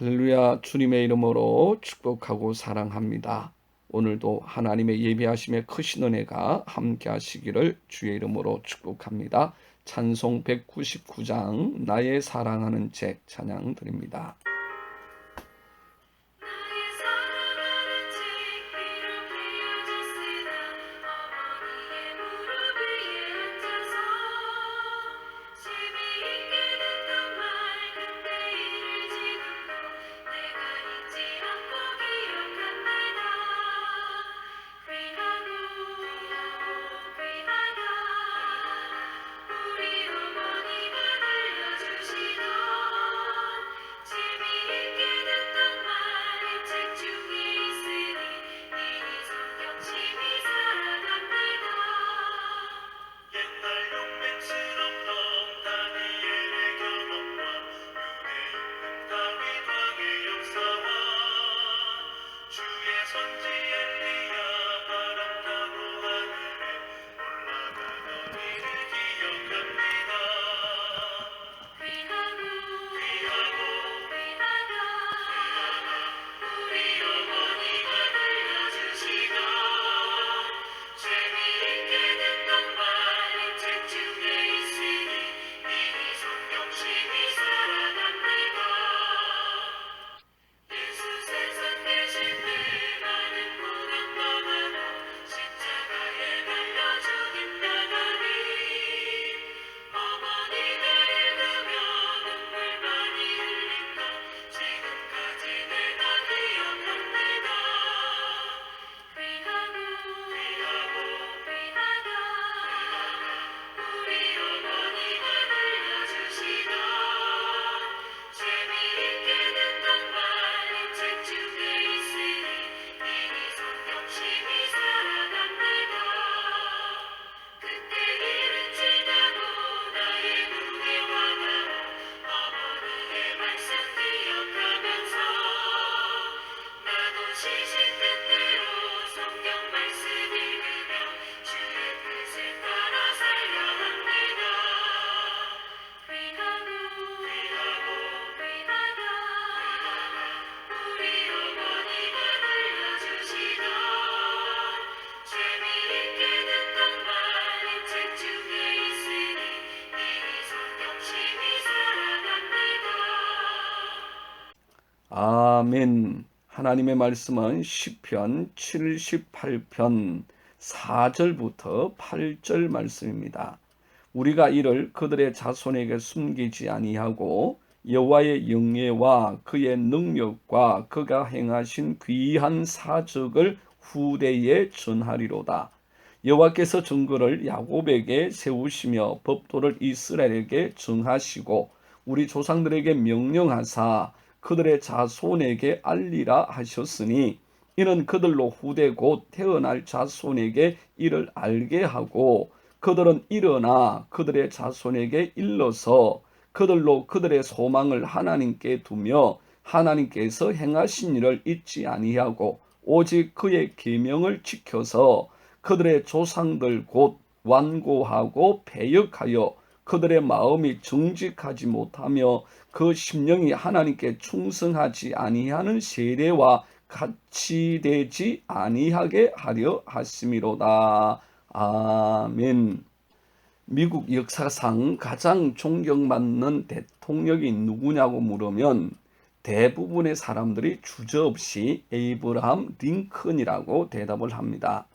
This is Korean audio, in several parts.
할렐루야 주님의 이름으로 축복하고 사랑합니다. 오늘도 하나님의 예비하심의 크신 은혜가 함께 하시기를 주의 이름으로 축복합니다. 찬송 199장 나의 사랑하는 책 찬양 드립니다. 아멘. 하나님의 말씀은 시편 78편 4절부터 8절 말씀입니다. 우리가 이를 그들의 자손에게 숨기지 아니하고 여호와의 영예와 그의 능력과 그가 행하신 귀한 사적을 후대에 전하리로다. 여호와께서 증거를 야곱에게 세우시며 법도를 이스라엘에게 정하시고 우리 조상들에게 명령하사 그들의 자손에게 알리라 하셨으니 이는 그들로 후대 곧 태어날 자손에게 이를 알게 하고 그들은 일어나 그들의 자손에게 일러서 그들로 그들의 소망을 하나님께 두며 하나님께서 행하신 일을 잊지 아니하고 오직 그의 계명을 지켜서 그들의 조상들 곧 완고하고 배역하여 그들의 마음이 정직하지 못하며 그 심령이 하나님께 충성하지 아니하는 세대와 같이 되지 아니하게 하려 하심이로다. 아멘. 미국 역사상 가장 존경받는 대통령이 누구냐고 물으면 대부분의 사람들이 주저없이 에이브라함 링컨이라고 대답을 합니다.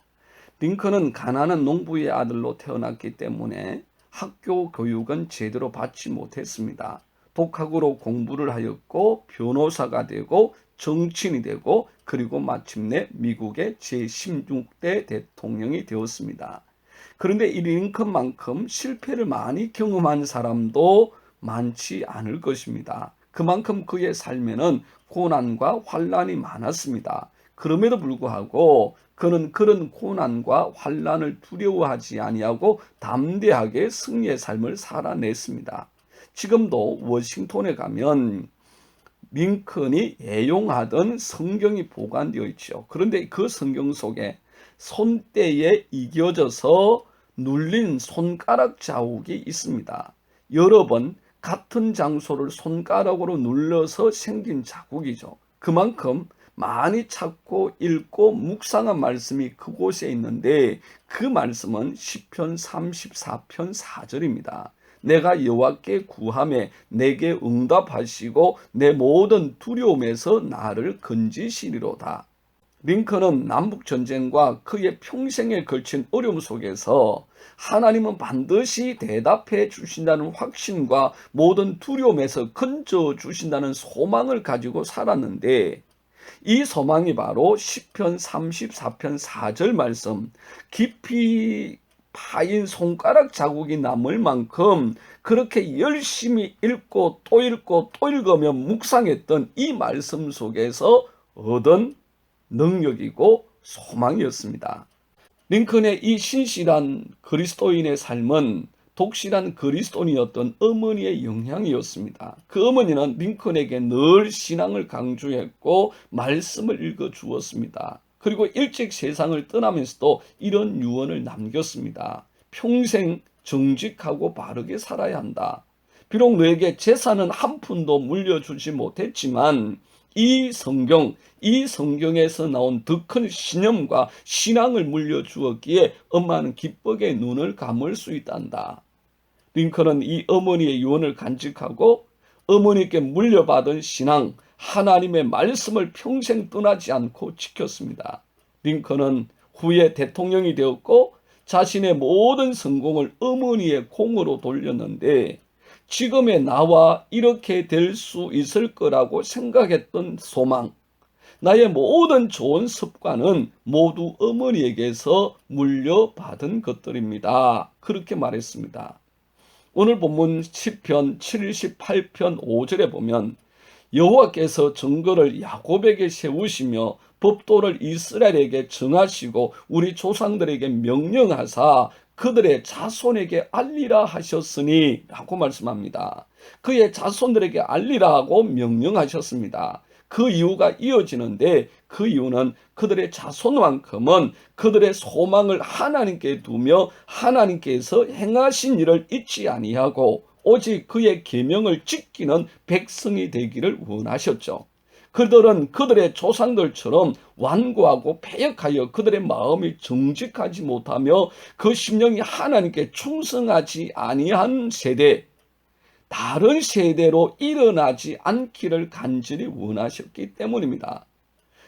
링컨은 가난한 농부의 아들로 태어났기 때문에 학교 교육은 제대로 받지 못했습니다. 독학으로 공부를 하였고 변호사가 되고 정치인이 되고 그리고 마침내 미국의 제16대 대통령이 되었습니다. 그런데 이 링컨만큼 실패를 많이 경험한 사람도 많지 않을 것입니다. 그만큼 그의 삶에는 고난과 환란이 많았습니다. 그럼에도 불구하고 그는 그런 고난과 환란을 두려워하지 아니하고 담대하게 승리의 삶을 살아냈습니다. 지금도 워싱턴에 가면 링컨이 애용하던 성경이 보관되어 있죠. 그런데 그 성경 속에 손때에 이겨져서 눌린 손가락 자국이 있습니다. 여러 번 같은 장소를 손가락으로 눌러서 생긴 자국이죠. 그만큼 많이 찾고 읽고 묵상한 말씀이 그곳에 있는데 그 말씀은 시편 34편 4절입니다. 내가 여호와께 구함에 내게 응답하시고 내 모든 두려움에서 나를 건지시리로다. 링컨은 남북 전쟁과 그의 평생에 걸친 어려움 속에서 하나님은 반드시 대답해 주신다는 확신과 모든 두려움에서 건져 주신다는 소망을 가지고 살았는데 이 소망이 바로 시편 34편 4절 말씀 깊이 파인 손가락 자국이 남을 만큼 그렇게 열심히 읽고 또 읽고 또 읽으며 묵상했던 이 말씀 속에서 얻은 능력이고 소망이었습니다. 링컨의 이 신실한 그리스도인의 삶은 독실한 그리스도인이었던 어머니의 영향이었습니다. 그 어머니는 링컨에게 늘 신앙을 강조했고 말씀을 읽어 주었습니다. 그리고 일찍 세상을 떠나면서도 이런 유언을 남겼습니다. 평생 정직하고 바르게 살아야 한다. 비록 너에게 재산은 한 푼도 물려주지 못했지만 이 성경, 이 성경에서 나온 더 큰 신념과 신앙을 물려주었기에 엄마는 기쁘게 눈을 감을 수 있단다. 링컨은 이 어머니의 유언을 간직하고 어머니께 물려받은 신앙, 하나님의 말씀을 평생 떠나지 않고 지켰습니다. 링컨은 후에 대통령이 되었고 자신의 모든 성공을 어머니의 공으로 돌렸는데 지금의 나와 이렇게 될 수 있을 거라고 생각했던 소망, 나의 모든 좋은 습관은 모두 어머니에게서 물려받은 것들입니다. 그렇게 말했습니다. 오늘 본문 10편 78편 5절에 보면 여호와께서 증거를 야곱에게 세우시며 법도를 이스라엘에게 정하시고 우리 조상들에게 명령하사 그들의 자손에게 알리라 하셨으니 라고 말씀합니다. 그의 자손들에게 알리라 하고 명령하셨습니다. 그 이유가 이어지는데 그 이유는 그들의 자손만큼은 그들의 소망을 하나님께 두며 하나님께서 행하신 일을 잊지 아니하고 오직 그의 계명을 지키는 백성이 되기를 원하셨죠. 그들은 그들의 조상들처럼 완고하고 패역하여 그들의 마음이 정직하지 못하며 그 심령이 하나님께 충성하지 아니한 세대, 다른 세대로 일어나지 않기를 간절히 원하셨기 때문입니다.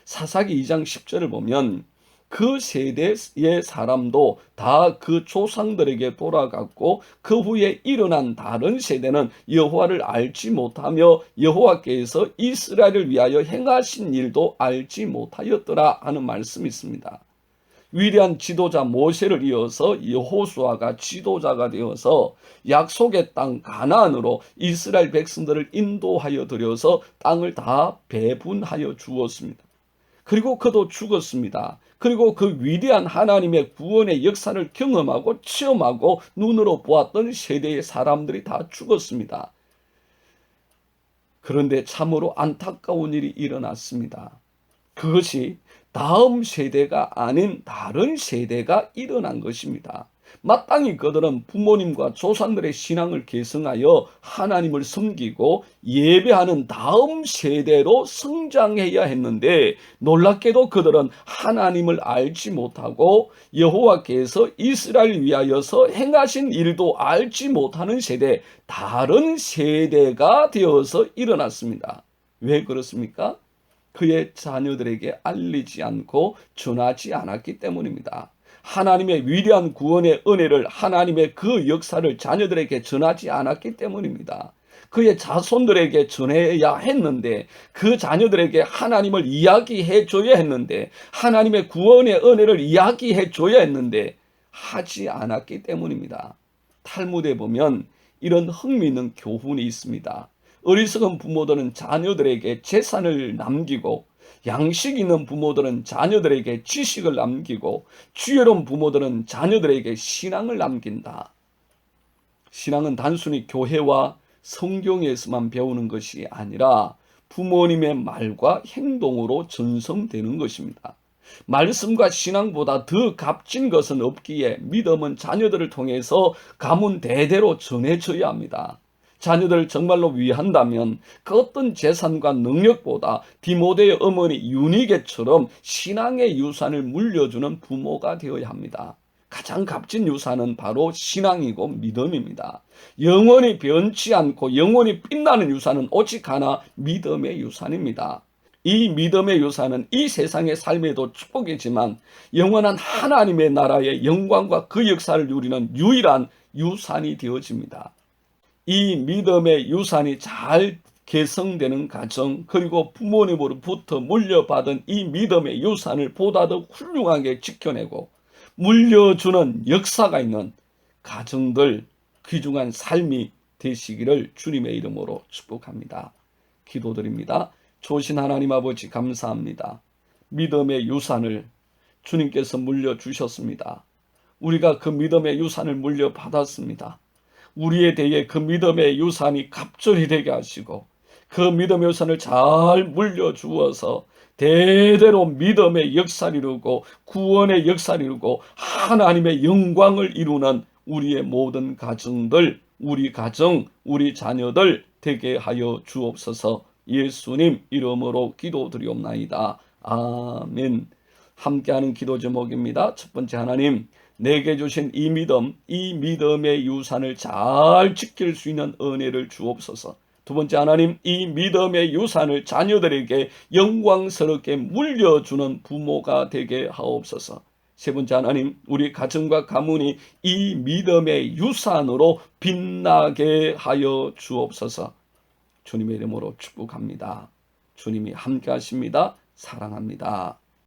사사기 2장 10절을 보면 그 세대의 사람도 다 그 조상들에게 돌아갔고 그 후에 일어난 다른 세대는 여호와를 알지 못하며 여호와께서 이스라엘을 위하여 행하신 일도 알지 못하였더라 하는 말씀이 있습니다. 위대한 지도자 모세를 이어서 여호수아가 지도자가 되어서 약속의 땅 가나안으로 이스라엘 백성들을 인도하여 들여서 땅을 다 배분하여 주었습니다. 그리고 그도 죽었습니다. 그리고 그 위대한 하나님의 구원의 역사를 경험하고 체험하고 눈으로 보았던 세대의 사람들이 다 죽었습니다. 그런데 참으로 안타까운 일이 일어났습니다. 그것이 다음 세대가 아닌 다른 세대가 일어난 것입니다. 마땅히 그들은 부모님과 조상들의 신앙을 계승하여 하나님을 섬기고 예배하는 다음 세대로 성장해야 했는데 놀랍게도 그들은 하나님을 알지 못하고 여호와께서 이스라엘 위하여서 행하신 일도 알지 못하는 세대, 다른 세대가 되어서 일어났습니다. 왜 그렇습니까? 그의 자녀들에게 알리지 않고 전하지 않았기 때문입니다. 하나님의 위대한 구원의 은혜를 하나님의 그 역사를 자녀들에게 전하지 않았기 때문입니다. 그의 자손들에게 전해야 했는데 그 자녀들에게 하나님을 이야기해 줘야 했는데 하나님의 구원의 은혜를 이야기해 줘야 했는데 하지 않았기 때문입니다. 탈무드에 보면 이런 흥미있는 교훈이 있습니다. 어리석은 부모들은 자녀들에게 재산을 남기고 양식 있는 부모들은 자녀들에게 지식을 남기고 지혜로운 부모들은 자녀들에게 신앙을 남긴다. 신앙은 단순히 교회와 성경에서만 배우는 것이 아니라 부모님의 말과 행동으로 전성되는 것입니다. 말씀과 신앙보다 더 값진 것은 없기에 믿음은 자녀들을 통해서 가문 대대로 전해져야 합니다. 자녀들을 정말로 위한다면 그 어떤 재산과 능력보다 디모데의 어머니 유니게처럼 신앙의 유산을 물려주는 부모가 되어야 합니다. 가장 값진 유산은 바로 신앙이고 믿음입니다. 영원히 변치 않고 영원히 빛나는 유산은 오직 하나 믿음의 유산입니다. 이 믿음의 유산은 이 세상의 삶에도 축복이지만 영원한 하나님의 나라의 영광과 그 역사를 누리는 유일한 유산이 되어집니다. 이 믿음의 유산이 잘 개성되는 가정 그리고 부모님으로부터 물려받은 이 믿음의 유산을 보다 더 훌륭하게 지켜내고 물려주는 역사가 있는 가정들 귀중한 삶이 되시기를 주님의 이름으로 축복합니다. 기도드립니다. 조신 하나님 아버지 감사합니다. 믿음의 유산을 주님께서 물려주셨습니다. 우리가 그 믿음의 유산을 물려받았습니다. 우리에 대해 그 믿음의 유산이 갑절이 되게 하시고 그 믿음의 유산을 잘 물려주어서 대대로 믿음의 역사를 이루고 구원의 역사를 이루고 하나님의 영광을 이루는 우리의 모든 가정들, 우리 가정, 우리 자녀들 되게 하여 주옵소서 예수님 이름으로 기도드리옵나이다. 아멘. 함께하는 기도 제목입니다. 첫 번째 하나님, 내게 주신 이 믿음, 이 믿음의 유산을 잘 지킬 수 있는 은혜를 주옵소서. 두 번째 하나님, 이 믿음의 유산을 자녀들에게 영광스럽게 물려주는 부모가 되게 하옵소서. 세 번째 하나님, 우리 가정과 가문이 이 믿음의 유산으로 빛나게 하여 주옵소서. 주님의 이름으로 축복합니다. 주님이 함께 하십니다. 사랑합니다.